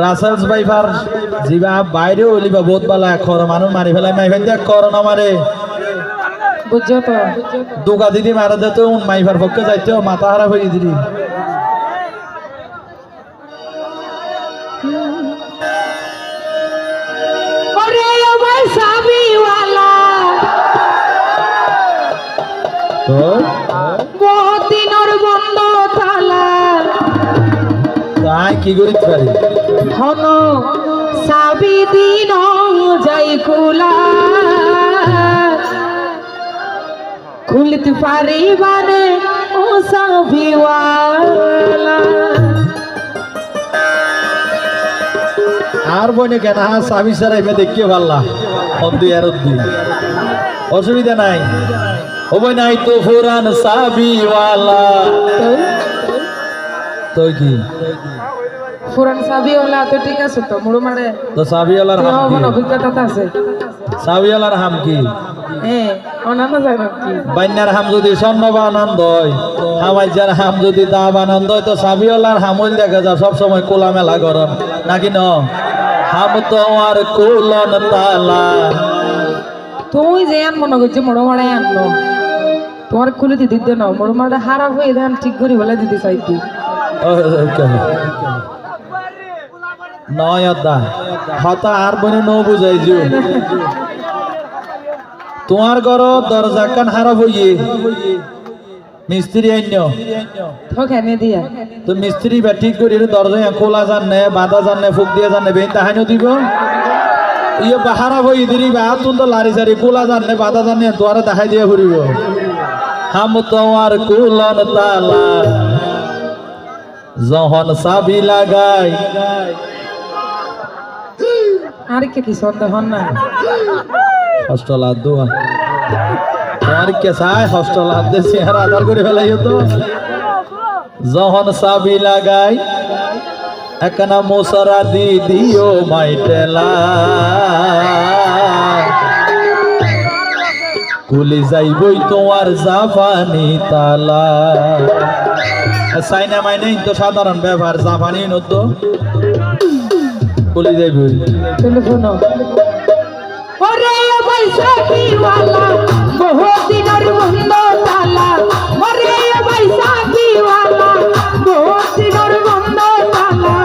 রাসেলস by far জিবা বাইরে ওলিবা বহুত বালা খর মানুষ মারি ফেলাই মাই ফেল দেখ কর না মারে বুঝছ তো দুকা দিদি মারা দে তো উন মাইফার পক্ষে যাইতে মাথা হারা হয়ে দিদি তো কি করিতে পারি? হন সাবি দিন যাই খোলা। খুলতে পারিবারে ও সাবিওয়ালা আর বইনে কেন হা স্বামী সারাইবে দেখিয়ে পারলা অব্দি আর অব্দি অসুবিধা নাই। ও বই নাই তো ফুরান সাবিওয়ালা তো কি? পুরান সাবিওয়ালা তো ঠিক আছে তো মুড়ো মারে। তো হাম কি? অভিজ্ঞতা আছে। হাম কি? হ্যাঁ অনান্য যায় কি? বান্যার হাম যদি আনন্দ হয় হামাইজার হাম যদি দাব আনন্দ হয় তো সাবিওয়ালার হামল দেখা যায় সবসময় কোলা মেলা গরম। নাকি ন? হাম তো আর কোলন তালা। তুই যে আন মনে করছি মোড়ো মারাই আনলো তোমার খুলে দিতে দিতে না। মোড়ো মারা খারাপ হয়ে দেন ঠিক করে বলে দিতে চাইতি নয় দা হতা আর বনে ন বুঝাই যে তোমার ঘর দরজা কান হারা হইয়ে। মিস্ত্রি আইন্য। তো খেনে দিয়া। তো মিস্ত্রি বা ঠিক করি দরজা খোলা জানে বাধা জানে ফুক দিয়ে জানে দিব। ইয়ে বাহারা হই দিরি বা তুন তো লারি সারি খোলা জানে বাধা জানে তোয়ারে দেখাই দিয়ে ঘুরিব হাম তোমার কুলন তালা যখন চাবি লাগাই। আর কে সন্দেহ না? হস্টেল হাত দোয়া তোমার কে চাই? হস্টেল হাত দিয়ে চেহারা আধার করে ফেলাই তো। যখন চাবি লাগাই একনা মোসরা দি দিও মাইটেলা কুলি যাইবই তোমার জাপানি তালা। সাইনা মাইনে তো সাধারণ ব্যবহার, জাপানি নত। কুলি যাইবই শোনো। ওরে বৈশাখী ওয়ালা বহুত দিনের বন্ধ তালা। ওরে বৈশাখী ওয়ালা বহুত দিনের বন্ধ তালা।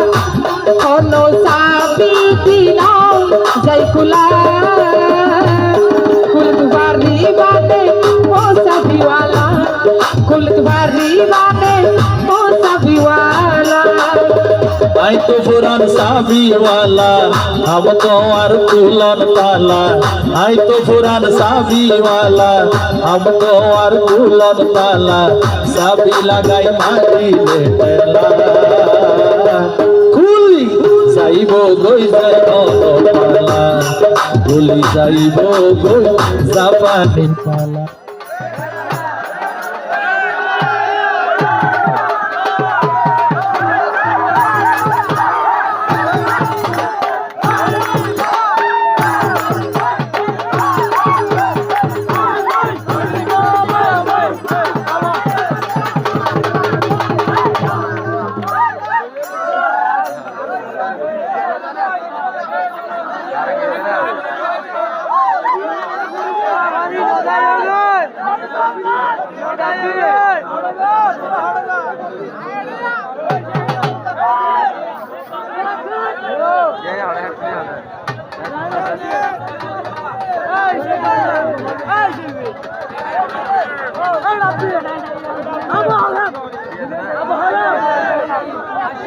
কোন সাবি দিন যাই কুল তাই তো ফুরান সাবিওয়ালা তো আর কুলন তালা তাই তো ফুরান সাবিওয়ালা তো আর কুলন তালা সাবি লাগাই মারিলে কুলি যাইব গই যাই পালা খুলি যাইব গই জাপানি পালা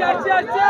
আচ্ছা আচ্ছা